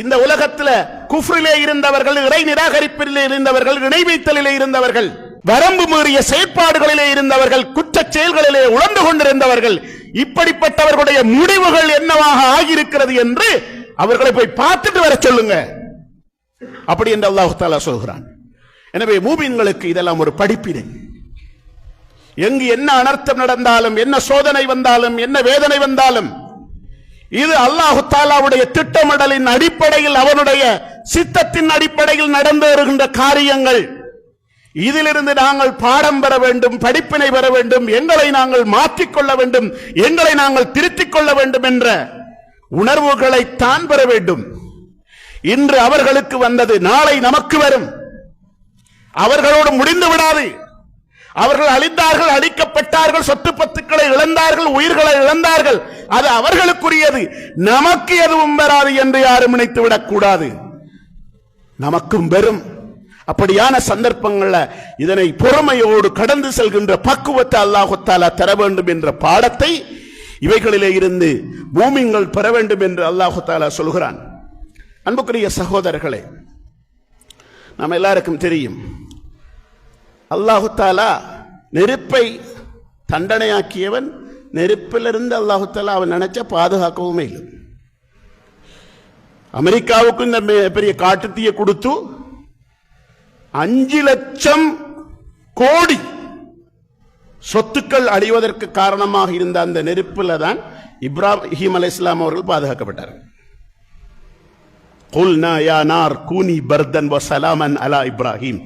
இந்த உலகத்தில் குஃப்ரிலே இருந்தவர்கள் இறை நிராகரிப்பிலே இருந்தவர்கள் இணை வைத்தலிலே இருந்தவர்கள் வரம்பு மீறிய செயற்பாடுகளிலே இருந்தவர்கள் குற்ற செயல்களிலே உழந்து கொண்டிருந்தவர்கள் இப்படிப்பட்டவர்களுடைய முடிவுகள் என்னவாக ஆகியிருக்கிறது என்று அவர்களை போய் பார்த்துட்டு வர சொல்லுங்க. அப்படி என்று அல்லாஹு தாலா சொல்கிறான். எனவே மூமின்களுக்கு இதெல்லாம் ஒரு படிப்பினை. எங்கு என்ன அனர்த்தம் நடந்தாலும் என்ன சோதனை வந்தாலும் என்ன வேதனை வந்தாலும் இது அல்லாஹு தாலாவுடைய திட்டமிடலின் அடிப்படையில் அவனுடைய சித்தத்தின் அடிப்படையில் நடந்து வருகின்ற காரியங்கள். இதிலிருந்து நாங்கள் பாடம் பெற வேண்டும் படிப்பினை பெற வேண்டும் எங்களை நாங்கள் மாற்றிக்கொள்ள வேண்டும் எங்களை நாங்கள் திருத்திக் கொள்ள வேண்டும் என்ற உணர்வுகளை தான் பெற வேண்டும். இன்று அவர்களுக்கு வந்தது நாளை நமக்கு வரும். அவர்களோடு முடிந்து விடாது. அவர்கள் அழிந்தார்கள் அழிக்கப்பட்டார்கள் சொத்து பத்துக்களை இழந்தார்கள் உயிர்களை இழந்தார்கள். அது அவர்களுக்குரியது. நமக்கு எதுவும் வராது என்று யாரும் நினைத்து விடக்கூடாது. நமக்கும் வெறும் அப்படியான சந்தர்ப்பங்கள்ல இதனை பொறுமையோடு கடந்து செல்கின்ற பக்குவத்தை அல்லாஹுத்தாலா தர வேண்டும் என்ற பாடத்தை இவைகளிலே இருந்து பூமிங்கள் பெற வேண்டும் என்று அல்லாஹு தாலா சொல்கிறான். அன்புக்குரிய சகோதரர்களே நம்ம எல்லாருக்கும் தெரியும் அல்லாஹு தாலா நெருப்பை தண்டனையாக்கியவன் நெருப்பிலிருந்து அல்லாஹு தாலா அவன் நினைச்ச பாதுகாக்கவுமே இல்லை. அமெரிக்காவுக்கு இந்த பெரிய காட்டுத்தீயை கொடுத்து அஞ்சு லட்சம் கோடி சொத்துக்கள் அழிவதற்கு காரணமாக இருந்த அந்த நெருப்பில் தான் இப்ராஹிம் அலை இஸ்லாம் அவர்கள் பாதுகாக்கப்பட்டார்கள் குல்னா யா நார் கூனி பர்தன் வ சலாமன் அலா இப்ராஹிம்.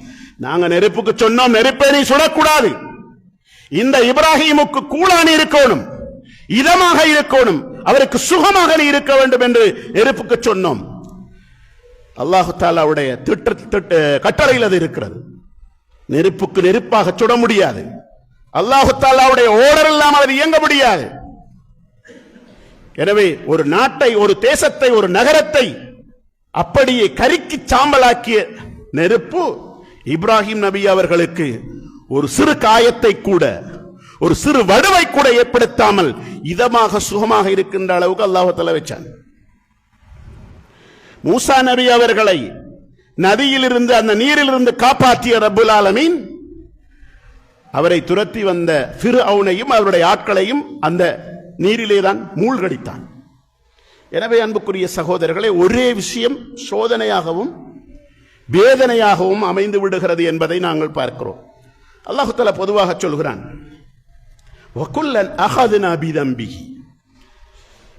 நாங்க நெருப்புக்கு சொன்னோம் நெருப்பை நீ சுடக்கூடாது. இந்த இப்ராஹிமுக்கு கூலானி இருக்கணும் இதமாக இருக்கணும் அவருக்கு சுகமாக நீ இருக்க வேண்டும் என்று நெருப்புக்கு சொன்னோம். அல்லாஹு தாலாவுடைய திட்ட திட்ட கட்டளையில் அது இருக்கிறது. நெருப்புக்கு நெருப்பாக சுட முடியாது. அல்லாஹு தாலாவுடைய ஓடர் இல்லாமல் அது இயங்க முடியாது. எனவே ஒரு நாட்டை ஒரு தேசத்தை ஒரு நகரத்தை அப்படியே கருக்கி சாம்பலாக்கிய நெருப்பு இப்ராஹிம் நபி அவர்களுக்கு ஒரு சிறு காயத்தை கூட ஒரு சிறு வடுவை கூட ஏற்படுத்தாமல் இதமாக சுகமாக இருக்கின்ற அளவுக்கு அல்லாஹத்தில் வச்சான். மூசா நபி அவர்களை நதியிலிருந்து அந்த நீரிலிருந்து காப்பாற்றிய ரபுல் ஆலமீன் அவரை துரத்தி வந்த பிறு அவனையும் அவருடைய ஆட்களையும் அந்த நீரிலே தான் மூழ்கடித்தான். எனவே அன்புக்குரிய சகோதரர்களே ஒரே விஷயம் சோதனையாகவும் வேதனையாகவும் அமைந்து விடுகிறது என்பதை நாங்கள் பார்க்கிறோம். அல்லாஹு தஆலா பொதுவாக சொல்கிறான்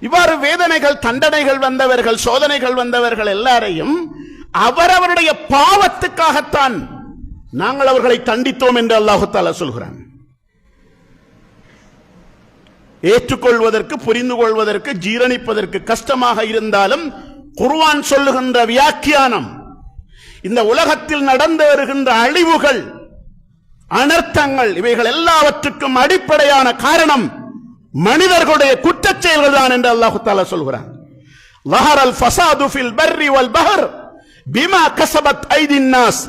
இவ்வாறு வேதனைகள் தண்டனைகள் வந்தவர்கள் சோதனைகள் வந்தவர்கள் எல்லாரையும் அவரவருடைய பாவத்துக்காகத்தான் நாங்கள் அவர்களை தண்டித்தோம் என்று அல்லாஹு தாலா சொல்கிறான். ஏற்றுக்கொள்வதற்கு புரிந்து கொள்வதற்கு ஜீரணிப்பதற்கு கஷ்டமாக இருந்தாலும் குருவான் சொல்லுகின்ற வியாக்கியானம் இந்த உலகத்தில் நடந்து வருகின்ற அழிவுகள் அனர்த்தங்கள் இவைகள் எல்லாவற்றுக்கும் அடிப்படையான காரணம் மனிதர்களுடைய குற்றச் செயல்கள் தான் என்று அல்லாஹு தாலா சொல்கிறான். லஹரல் ஃபசாது ஃபில் பர்ரி வல் பஹர் பிமா கசபத் ஐதின் நாஸ்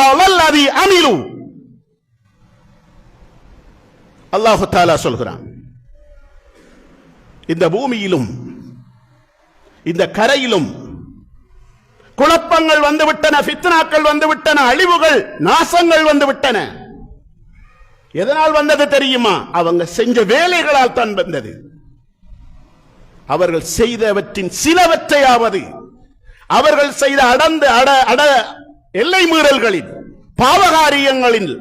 பவல்லதி அமிலு அல்லாஹு தாலா சொல்கிறான். இந்த பூமியிலும் இந்த கரையிலும் குழப்பங்கள் வந்துவிட்டன ஃபித்னாக்கள் வந்துவிட்டன அழிவுகள் நாசங்கள் வந்துவிட்டன. எதனால் வந்தது தெரியுமா? அவங்க செஞ்ச வேலைகளால் தான் வந்தது. அவர்கள் செய்தவற்றின் சிலவற்றையாவது அவர்கள் செய்த அடந்து அட அட எல்லை மீறல்களின் பாவகாரியங்களில்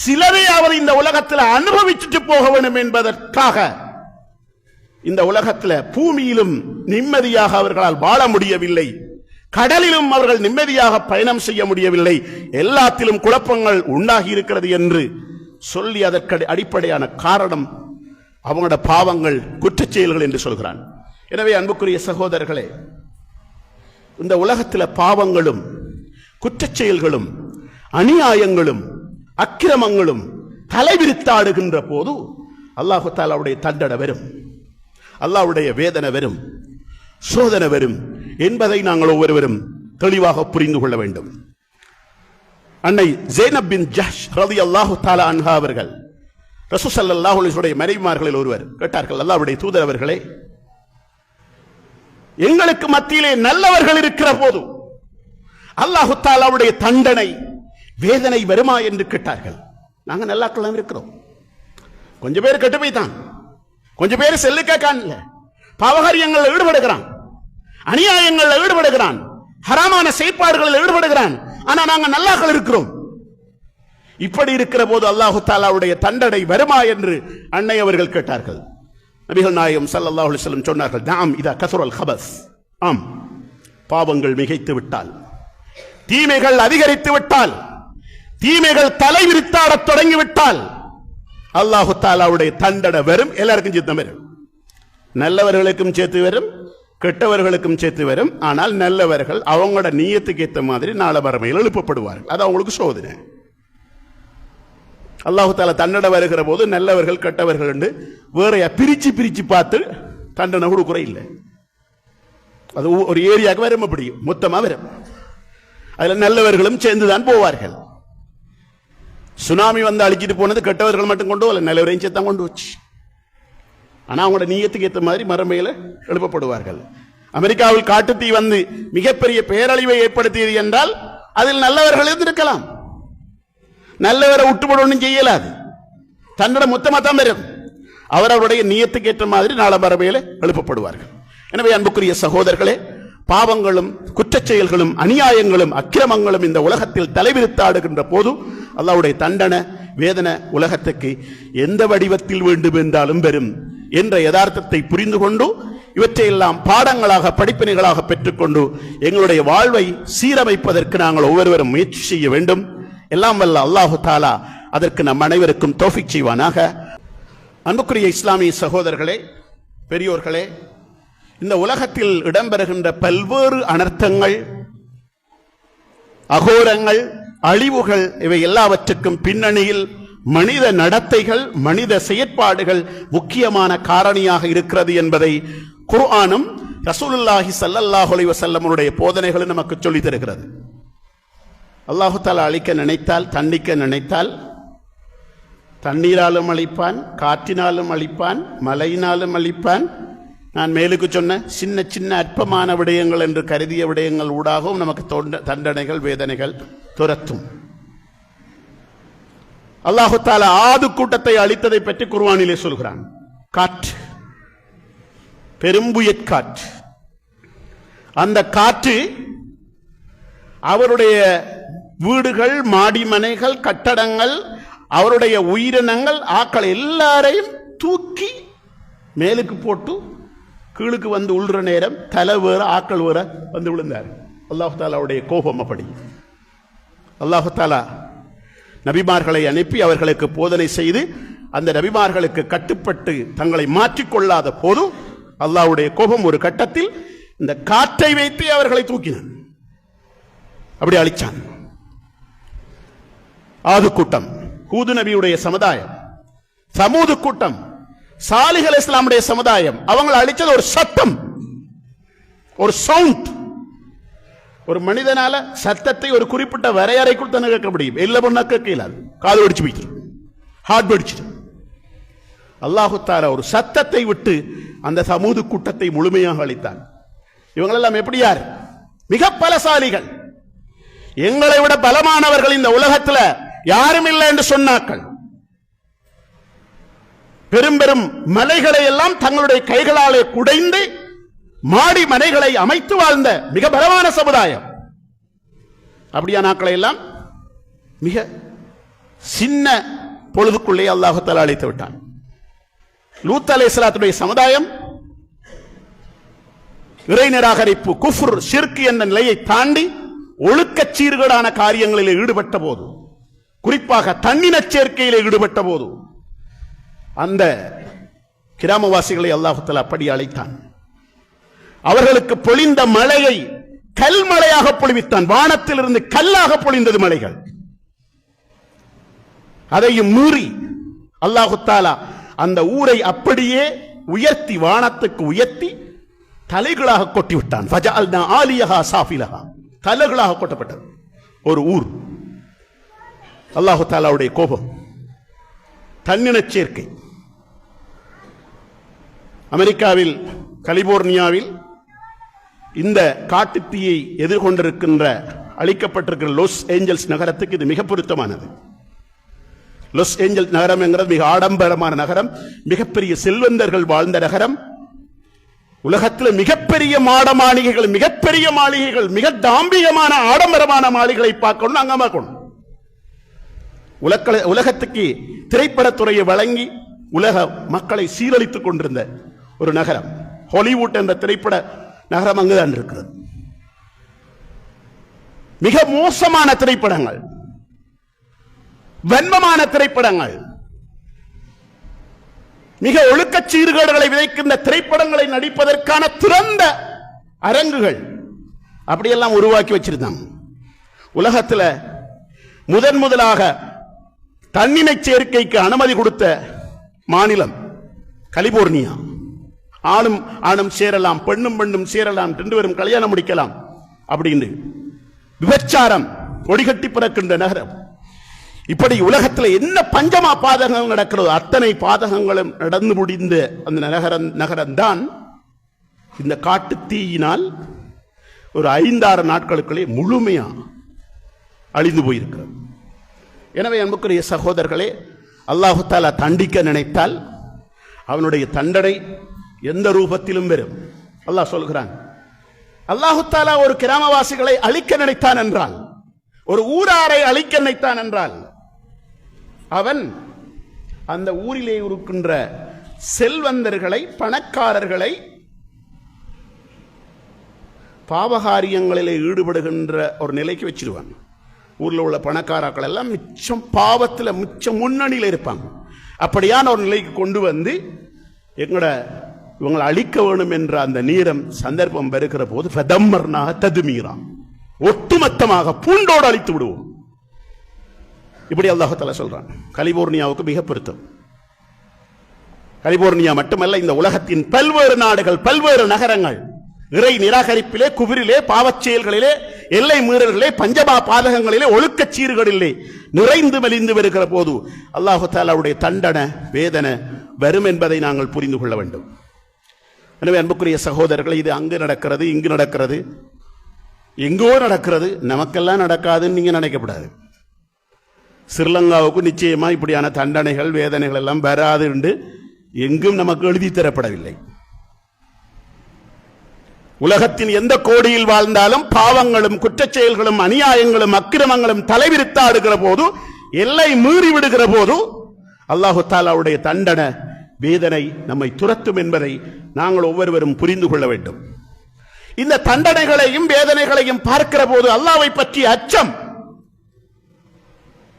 சிலரையாவது இந்த உலகத்தில் அனுபவிச்சுட்டு போக வேண்டும் என்பதற்காக இந்த உலகத்தில் பூமியிலும் நிம்மதியாக அவர்களால் வாழ முடியவில்லை. கடலிலும் அவர்கள் நிம்மதியாக பயணம் செய்ய முடியவில்லை. எல்லாத்திலும் குழப்பங்கள் உண்டாகி இருக்கிறது என்று சொல்லி அதற்கு அடிப்படையான காரணம் அவங்களோட பாவங்கள் குற்றச் செயல்கள் என்று சொல்கிறான். எனவே அன்புக்குரிய சகோதரர்களே இந்த உலகத்தில் பாவங்களும் குற்றச் செயல்களும் அநியாயங்களும் அக்கிரமங்களும் தலைவிரித்தாடுகின்ற போது அல்லாஹு தாலாவுடைய தண்டனை வரும். அல்லாவுடைய வேதனை வரும். சோதனை வரும். என்பதை நாங்கள் ஒவ்வொருவரும் தெளிவாக புரிந்து கொள்ள வேண்டும். அன்னை ஜேனப் பின் ஜஹ் ரதி அல்லாஹு தாலா அன்ஹா அவர்கள் ரசூசல்லாஹுடைய மனைவிமார்களில் ஒருவர் கேட்டார்கள் அல்லாவுடைய தூதர் அவர்களே எங்களுக்கு மத்தியிலே நல்லவர்கள் இருக்கிற போது அல்லாஹு தாலாவுடைய தண்டனை வேதனை வருமா? என்று கேட்டார்கள். நாங்க நல்லாக்கெல்லாம் இருக்கிறோம். கொஞ்சம் பேர் கெட்டு போய்தான் கொஞ்சம் பேர் செல்லுக்க காணல. பாவகாரியங்களில் ஈடுபடுகிறான். அநியாயங்களில் ஈடுபடுகிறான். ஹராமான செயற்பாடுகளில் ஈடுபடுகிறான். ஆனா நாங்க நல்லாக்கள் இருக்கிறோம். இப்படி இருக்கிற போது அல்லாஹு தாலாவுடைய தண்டனை வருமா என்று அன்னை அவர்கள் கேட்டார்கள். நபிகள் நாயகம் சல்லாஹ் அலைஹி சொன்னார்கள் தாம் இதா கசுரல் ஹபஸ். ஆம் பாவங்கள் மிகைத்து விட்டால் தீமைகள் அதிகரித்து விட்டால் தீமைகள் தலை விரித்தாடத் தொடங்கிவிட்டால் அல்லாஹு தாலாவுடைய தண்டனை வரும். எல்லாருக்கும் சித்தம் வரும். நல்லவர்களுக்கும் சேர்த்து வரும். கெட்டவர்களுக்கும் சேர்த்து வரும். ஆனால் நல்லவர்கள் அவங்களோட நீயத்துக்கு ஏற்ற மாதிரி நாள மறுமையில் எழுப்பப்படுவார்கள். அது அவங்களுக்கு சோதனை. அல்லாஹு தாலா தண்டனை வருகிற போது நல்லவர்கள் கெட்டவர்கள் என்று வேறையா பிரித்து பிரித்து பார்த்து தண்டனை கொடுக்குற இல்லை. அது ஒரு ஏரியாவுக்கு வரும் அப்படி. மொத்தமாக வரும். அதில் நல்லவர்களும் சேர்ந்து தான் போவார்கள். சுனாமி வந்து அழிச்சிட்டு போனது கெட்டவர்கள் மட்டும் கொண்டு வரல நல்லவரையும் சேர்த்தான் கொண்டு வச்சு ஆனால் அவங்களோட நீயத்துக்கு ஏற்ற மாதிரி மறுமையில எழுப்பப்படுவார்கள். அமெரிக்காவில் காட்டுத்தீ வந்து மிகப்பெரிய பேரழிவை ஏற்படுத்தியது என்றால் அதில் நல்லவர்கள் இருந்திருக்கலாம். நல்லவரை விட்டுப்பட ஒன்றும் செய்யலாது. தன்னோட மொத்தமாக தான் வரும். அவரவருடைய நியத்துக்கு ஏற்ற மாதிரி நாள மரபையில் எழுப்பப்படுவார்கள். எனவே அன்புக்குரிய சகோதரர்களே பாவங்களும் குற்றச் செயல்களும் அநியாயங்களும் அக்கிரமங்களும் இந்த உலகத்தில் தலைவிரித்தாடுகின்ற போது அல்லாவுடைய தண்டனை வேதனை உலகத்துக்கு எந்த வடிவத்தில் வேண்டும் என்றாலும் வரும். என்ற யதார்த்தத்தை புரிந்து கொண்டு இவற்றையெல்லாம் பாடங்களாக படிப்பினைகளாக பெற்றுக்கொண்டு எங்களுடைய வாழ்வை சீரமைப்பதற்கு நாங்கள் ஒவ்வொருவரும் முயற்சி செய்ய வேண்டும். எல்லாம் வல்ல அல்லாஹு தாலா அதற்கு நம் அனைவருக்கும் தோஃபிக் செய்வானாக. அன்புக்குரிய இஸ்லாமிய சகோதரர்களே பெரியோர்களே இந்த உலகத்தில் இடம்பெறுகின்ற பல்வேறு அனர்த்தங்கள் அகோரங்கள் அழிவுகள் இவை எல்லாவற்றுக்கும் பின்னணியில் மனித நடத்தைகள் மனித செயற்பாடுகள் முக்கியமான காரணியாக இருக்கிறது என்பதை குர்ஆனும் ரசூலுல்லாஹி சல்லல்லாஹ் அலைஹி போதனைகளும் நமக்கு சொல்லித் தருகிறது. அல்லாஹு தாலா அழிக்க நினைத்தால் தண்டிக்க நினைத்தால் தண்ணீராலும் அழிப்பான் காற்றினாலும் அழிப்பான் மலையினாலும் அழிப்பான். நான் மேலுக்கு சொன்ன சின்ன சின்ன அற்பமான விடயங்கள் என்று கருதிய விடயங்கள் ஊடாகவும் நமக்கு தொண்ட தண்டனைகள் வேதனைகள் துரத்தும். அல்லாஹு தாலா ஆது கூட்டத்தை அழித்ததை பற்றி குர்வானிலே சொல்கிறான். காற்று. பெரும்புயற்காற்று அந்த காற்று அவருடைய வீடுகள் மாடிமனைகள் கட்டடங்கள் அவருடைய உயிரினங்கள் ஆக்கள் எல்லாரையும் தூக்கி மேலுக்கு போட்டு கீழுக்கு வந்து உள்ற நேரம் தலை வேற ஆக்கள் வேற வந்து விழுந்தார். அல்லாஹு தாலாவுடைய கோபம் அப்படி. அல்லாஹு தாலா நபிமார்களை அனுப்பி அவர்களுக்கு போதனை செய்து அந்த நபிமார்களுக்கு கட்டுப்பட்டு தங்களை மாற்றிக்கொள்ளாத போதும் அல்லாவுடைய கோபம் ஒரு கட்டத்தில் இந்த காற்றை வைத்து அவர்களை தூக்கினான். அப்படி அழிச்சான். ஆது கூட்டம் ஹூது நபியுடைய சமுதாயம். சமூது கூட்டம் சாலிகள் இஸ்லாமுடைய சமுதாயம். அவங்களை அழிச்சது ஒரு சத்தம் ஒரு சவுண்ட். ஒரு மனிதனால சத்தத்தை ஒரு குறிப்பிட்ட வரையறைக்குள் தானே கேட்க முடியும். இல்ல பண்ணா கேட்க இயலாது காது வெடிச்சு போயிட்டு. ஹார்ட் வெடிச்சிட்டு. அல்லாஹு ஒரு சத்தத்தை விட்டு அந்த சமூது கூட்டத்தை முழுமையாக அளித்தான் இவங்களெல்லாம் எப்படி யார்? மிக பலசாலிகள். எங்களை விட பலமானவர்கள் இந்த உலகத்துல யாரும் இல்லை என்று சொன்னார்கள். பெரும் பெரும் மலைகளை எல்லாம் தங்களுடைய கைகளாலே குடைந்து மாடி மனைகளை அமைத்து வாழ்ந்த மிக பலமான சமுதாயம். அப்படியா நாட்களை எல்லாம் மிக சின்ன பொழுதுக்குள்ளே அல்லாஹத்தால் அழைத்து விட்டான். லூத் அலை சமுதாயம் இறை நிராகரிப்பு குஃப்ர் ஷிர்க் என்ற நிலையை தாண்டி ஒழுக்கச் சீர்கேடான காரியங்களில் ஈடுபட்ட போது குறிப்பாக தன்னினச் சேர்க்கையில் ஈடுபட்ட போது அந்த கிராமவாசிகளை அல்லாஹுத்தல் அப்படி அழைத்தான். அவர்களுக்கு பொழிந்த மழையை கல்மழையாக பொழிவித்தான். வானத்திலிருந்து கல்லாக பொழிந்தது மலைகள் அதையும் மீறி அல்லாஹு தாலா அந்த ஊரை அப்படியே உயர்த்தி வானத்துக்கு உயர்த்தி தலைகளாக கொட்டி விட்டான் ஃபஜஅல்னா ஆலியஹா சாஃபிலஹா. தலைகளாக கொட்டப்பட்டது. ஒரு ஊர். அல்லாஹு தாலாவுடைய கோபம். தன்னின சேர்க்கை. அமெரிக்காவில் கலிபோர்னியாவில் இந்த காட்டுத்தீயை எதிர்கொண்டிருக்கின்ற அளிக்கப்பட்டிருக்கிற லொஸ் ஏஞ்சல்ஸ் நகரத்துக்கு இது மிக பொருத்தமானது. லொஸ் ஏஞ்சல்ஸ் நகரம் என்கிறது மிக ஆடம்பரமான நகரம் மிகப்பெரிய செல்வந்தர்கள் வாழ்ந்த நகரம். உலகத்தில் மிகப்பெரிய மாட மாளிகைகள் மிகப்பெரிய மாளிகைகள் மிக தாம்பிகமான ஆடம்பரமான மாளிகைகளை பார்க்கணும் அங்க பார்க்கணும் உலக உலகத்துக்கு திரைப்படத்துறையை வழங்கி உலக மக்களை சீரழித்துக் கொண்டிருந்த ஒரு நகரம். ஹாலிவுட் என்ற திரைப்பட நகரம் அங்குதான் இருக்கிறது மிக மோசமான திரைப்படங்கள் வன்மமான திரைப்படங்கள் மிக ஒழுக்கச் சீர்கேடுகளை விதைக்கின்ற திரைப்படங்களை நடிப்பதற்கான திறந்த அரங்குகள் அப்படியெல்லாம் உருவாக்கி வச்சிருந்தாங்க. உலகத்தில் முதன் முதலாக தன்னினை சேர்க்கைக்கு அனுமதி கொடுத்த மாநிலம் கலிபோர்னியா. ஆணும் ஆணும் சேரலாம் பெண்ணும் பெண்ணும் சேரலாம் ரெண்டு பேரும் கல்யாணம் முடிக்கலாம். அப்படின்னு விபச்சாரம் கொடிகட்டி பிறக்கின்ற நகரம். இப்படி உலகத்தில் என்ன பஞ்சமா பாதகங்கள் நடக்கிறதோ அத்தனை பாதகங்களும் நடந்து முடிந்த அந்த நகரம் நகரம்தான் இந்த காட்டு தீயினால் ஒரு ஐந்தாறு நாட்களுக்குள்ளே முழுமையா அழிந்து போயிருக்கிறது. எனவே அன்புக்குரிய சகோதரர்களே அல்லாஹு தாலா தண்டிக்க நினைத்தால் அவனுடைய தண்டனை எந்த ரூபத்திலும் வரும் அல்லாஹ் சொல்கிறான். அல்லாஹு தாலா ஒரு கிராமவாசிகளை அழிக்க நினைத்தான் என்றால் ஒரு ஊராரை அழிக்க நினைத்தான் என்றால் அவன் அந்த ஊரிலே இருக்கின்ற செல்வந்தர்களை பணக்காரர்களை பாவகாரியங்களிலே ஈடுபடுகின்ற ஒரு நிலைக்கு வச்சிருவான். ஊரில் உள்ள பணக்காராக்கள் எல்லாம் மிச்சம் பாவத்தில் மிச்சம் முன்னணியில் இருப்பாங்க. அப்படியான ஒரு நிலைக்கு கொண்டு வந்து எங்களோட இவங்களை அழிக்க வேணும் என்ற அந்த நீரம் சந்தர்ப்பம் பெறுகிற போது ஃபதம்மர்னாக ததுமீரான் ஒட்டுமொத்தமாக பூண்டோடு அழித்து விடுவோம். இப்படி அல்லாஹத்தில் சொல்றான். கலிபோர்னியாவுக்கு மிக பொருத்தம். கலிபோர்னியா மட்டுமல்ல இந்த உலகத்தின் பல்வேறு நாடுகள் பல்வேறு நகரங்கள் இறை நிராகரிப்பிலே குபிரிலே பாவச் செயல்களிலே எல்லை மீறல்களே பஞ்சமா பாதகங்களிலே ஒழுக்கச் சீர்களிலே நிறைந்து மெலிந்து வருகிற போது அல்லாஹு தாலாவுடைய தண்டனை வேதனை வரும் என்பதை நாங்கள் புரிந்து கொள்ள வேண்டும். எனவே அன்புக்குரிய சகோதரர்கள் இது அங்கு நடக்கிறது இங்கு நடக்கிறது. எங்கோ நடக்கிறது. நமக்கெல்லாம் நடக்காதுன்னு நீங்கள் நினைக்கப்படாது ஸ்ரீலங்காவுக்கு நிச்சயமா இப்படியான தண்டனைகள் வேதனைகள் எல்லாம் வராது என்று எங்கும் நமக்கு எழுதி தரப்படவில்லை. உலகத்தின் எந்த கோடியில் வாழ்ந்தாலும் பாவங்களும் குற்றச்செயல்களும் அநியாயங்களும் அக்கிரமங்களும் தலைவிரித்தாடுகிற போது எல்லை மீறி விடுகிற போது அல்லாஹு தாலாவுடைய தண்டனை வேதனை நம்மை துரத்தும் என்பதை நாங்கள் ஒவ்வொருவரும் புரிந்து கொள்ள வேண்டும். இந்த தண்டனைகளையும் வேதனைகளையும் பார்க்கிற போது அல்லாவை பற்றிய அச்சம்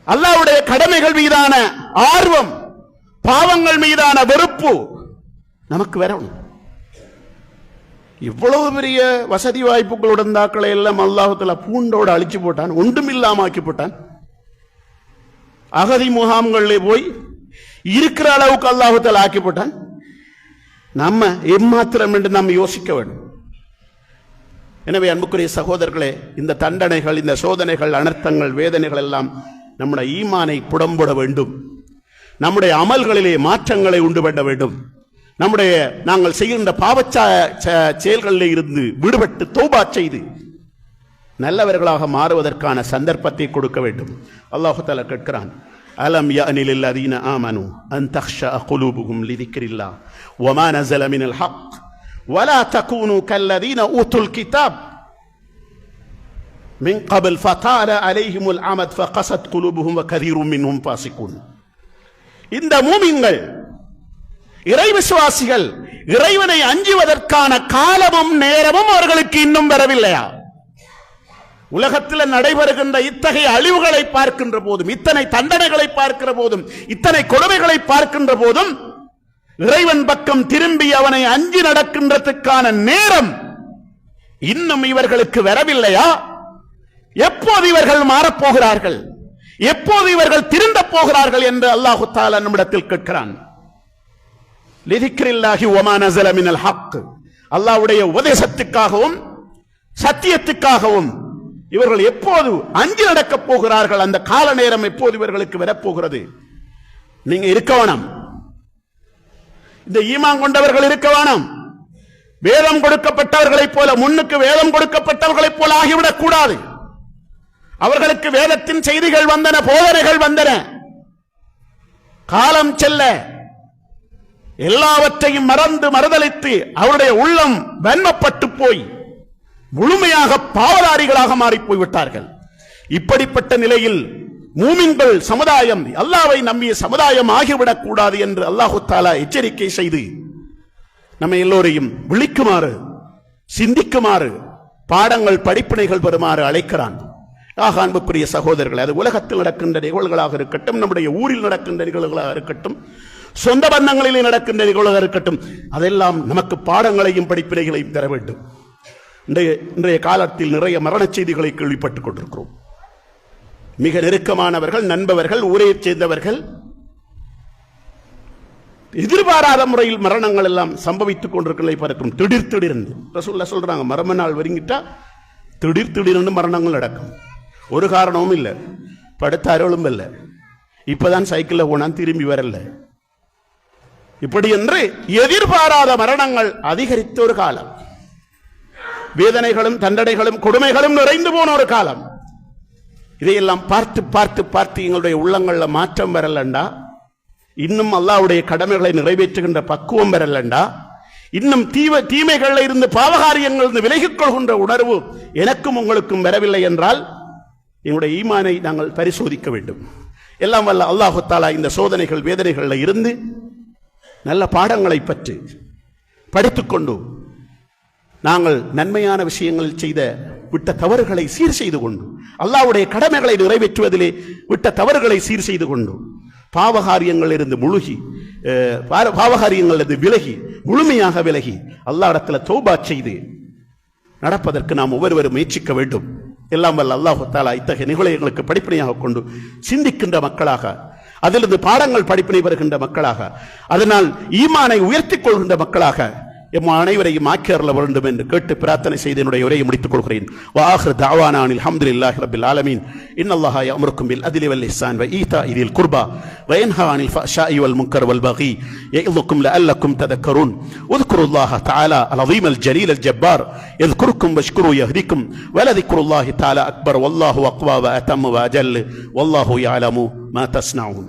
அல்லாவுடைய கடமைகள் மீதான ஆர்வம் பாவங்கள் மீதான வெறுப்பு நமக்கு வரணும். இவ்வளவு பெரிய வசதி வாய்ப்புகளுடன் தாக்களை எல்லாம் அல்லாஹத்தில் பூண்டோடு அழிச்சு போட்டான் ஒன்றும் இல்லாம ஆக்கி போட்டான். அகதி முகாம்களிலே போய் இருக்கிற அளவுக்கு அல்லாஹுத்தல் ஆக்கி போட்டான். நம்ம எம்மாத்திரம் என்று நாம் யோசிக்க வேண்டும். எனவே அன்புக்குரிய சகோதரர்களே இந்த தண்டனைகள் இந்த சோதனைகள் அனர்த்தங்கள் வேதனைகள் எல்லாம் நம்முடைய ஈமானை புடம்புட வேண்டும். நம்முடைய அமல்களிலே மாற்றங்களை உண்டு பண்ண வேண்டும். நம்முடைய நாங்கள் செய்கின்ற பாவச்சா செயல்களில் செயல்களிலே இருந்து விடுபட்டு தோபா செய்து நல்லவர்களாக மாறுவதற்கான சந்தர்ப்பத்தை கொடுக்க வேண்டும். அல்லாஹு கேட்கிறான். அலம் يأنل الذين آمنوا أن تخشع قلوبهم لذكر الله وما نزل من الحق ولا تكونوا كالذين أوتوا الكتاب من قبل فطال عليهم العمد فقست قلوبهم وكثير منهم فاسقون இந்த மூமின்கள் இறை விசுவாசிகள் இறைவனை அஞ்சுவதற்கான காலமும் நேரமும் அவர்களுக்கு இன்னும் வரவில்லையா உலகத்தில் நடைபெறுகின்ற இத்தகைய அழிவுகளை பார்க்கின்ற போதும் இத்தனை தண்டனைகளை பார்க்கிற போதும் இத்தனை கொடுமைகளை பார்க்கின்ற போதும் இறைவன் பக்கம் திரும்பி அவனை அஞ்சி நடக்கின்றதுக்கான நேரம் இன்னும் இவர்களுக்கு வரவில்லையா? எப்போது இவர்கள் மாறப்போகிறார்கள்? எப்போது இவர்கள் திருந்த போகிறார்கள் என்று அல்லாஹு தாலா நம்மிடத்தில் கேட்கிறான். லிதிக்ரில்லாஹி ஒமா ஹக். அல்லாஹ்வுடைய உபதேசத்துக்காகவும் சத்தியத்துக்காகவும் இவர்கள் எப்போது அஞ்சு நடக்கப் போகிறார்கள்? அந்த கால நேரம் எப்போது இவர்களுக்கு வரப்போகிறது? நீங்க இருக்க வேணாம். இந்த ஈமான் கொண்டவர்கள் இருக்க வேணாம். வேதம் கொடுக்கப்பட்டவர்களைப் போல முன்னுக்கு வேதம் கொடுக்கப்பட்டவர்களைப் போல ஆகிவிடக் கூடாது. அவர்களுக்கு வேதத்தின் செய்திகள் வந்தன போதனைகள் வந்தன. காலம் செல்ல எல்லாவற்றையும் மறந்து மறுதலித்து அவருடைய உள்ளம் வன்மப்பட்டு போய் முழுமையாக பாவதாரிகளாக மாறி போய்விட்டார்கள் இப்படிப்பட்ட நிலையில் மூமின்கள் சமுதாயம் அல்லாவை நம்பிய சமுதாயம் ஆகிவிடக் கூடாது என்று அல்லாஹு தாலா எச்சரிக்கை செய்து நம்ம எல்லோரையும் விழிக்குமாறு சிந்திக்குமாறு பாடங்கள் படிப்பினைகள் பெறுமாறு அழைக்கிறான். ஆக அன்புக்குரிய சகோதரர்கள் அது உலகத்தில் நடக்கின்ற நிகழ்வுகளாக இருக்கட்டும் நம்முடைய ஊரில் நடக்கின்ற நிகழ்வுகளாக இருக்கட்டும் சொந்த பந்தங்களிலே நடக்கின்ற நிகழ்வுகளாக இருக்கட்டும் அதெல்லாம் நமக்கு பாடங்களையும் படிப்பினைகளையும் தர வேண்டும். இன்றைய இன்றைய காலத்தில் நிறைய மரணச் செய்திகளை கேள்விப்பட்டுக் கொண்டிருக்கிறோம். மிக நெருக்கமானவர்கள் நண்பவர்கள் ஊரைச் சேர்ந்தவர்கள். எதிர்பாராத முறையில் மரணங்கள் எல்லாம் சம்பவித்துக் கொண்டிருக்கிறதை பார்க்கும் திடீர் திடீர்னு ரசூல்லா சொல்றாங்க மர்ம நாள் வருங்கிட்டா திடீர் திடீர்னு மரணங்கள் நடக்கும். ஒரு காரணமும் இல்லை. படுத்த அருளும் இல்லை. இப்பதான் சைக்கிளில் போனான் திரும்பி வரல. இப்படி என்று எதிர்பாராத மரணங்கள் அதிகரித்த ஒரு காலம். வேதனைகளும் தண்டனைகளும் கொடுமைகளும் நிறைந்து போன ஒரு காலம். இதையெல்லாம் பார்த்து பார்த்து பார்த்து எங்களுடைய உள்ளங்களில் மாற்றம் வரலண்டா? இன்னும் அல்லாவுடைய கடமைகளை நிறைவேற்றுகின்ற பக்குவம் வரலண்டா? இன்னும் தீவ தீமைகளில் இருந்து பாவகாரியங்கள் இருந்து விலகிக் கொள்கின்ற உணர்வு எனக்கும் உங்களுக்கும் வரவில்லை என்றால் எங்களுடைய ஈமானை நாங்கள் பரிசோதிக்க வேண்டும். எல்லாம் வல்ல அல்லாஹுத்தாலா இந்த சோதனைகள் வேதனைகளில் இருந்து நல்ல பாடங்களை பற்றி படித்துக்கொண்டு நாங்கள் நன்மையான விஷயங்களில் செய்த விட்ட தவறுகளை சீர் செய்து கொண்டு அல்லாவுடைய கடமைகளை நிறைவேற்றுவதிலே விட்ட தவறுகளை சீர் செய்து கொண்டு பாவகாரியங்களிலிருந்து முழுகி பாவகாரியங்களிலிருந்து விலகி முழுமையாக விலகி அல்லாஹ்விடத்துல தௌபா செய்து நடப்பதற்கு நாம் ஒவ்வொருவரும் முயற்சிக்க வேண்டும். எல்லாம் வல்ல அல்லாஹு தாலா இத்தகைய நிகழ்வை எங்களுக்கு படிப்பினையாக கொண்டு சிந்திக்கின்ற மக்களாக அதிலிருந்து பாடங்கள் படிப்பினை வருகின்ற மக்களாக அதனால் ஈமானை உயர்த்திக் கொள்கின்ற மக்களாக எம் அனைவரையும் ஆக்கியர்ல வேண்டும் என்று கேட்டு பிரார்த்தனை செய்து என்னுடைய உரையை முடித்துக் கொள்கிறேன் வாஹிர் தாவானானில் அல்ஹம்துலில்லாஹி ரப்பில் ஆலமீன் இன்னல்லாஹ யஅமுருக்கும் பில் அத்லி வல் இஹ்சான் வ ஈதாஇ தில் குர்பா வ யன்ஹா அனில் ஃபஹ்ஷாஇ வல் முன்கர் வல் பகி يعظكم لعلكم تذكرون اذكروا الله تعالى العظيم الجليل الجبار يذكركم واشكروا يهديكم ولذكر الله تعالى أكبر والله أقوى وأتم وأجل والله يعلم ما تصنعون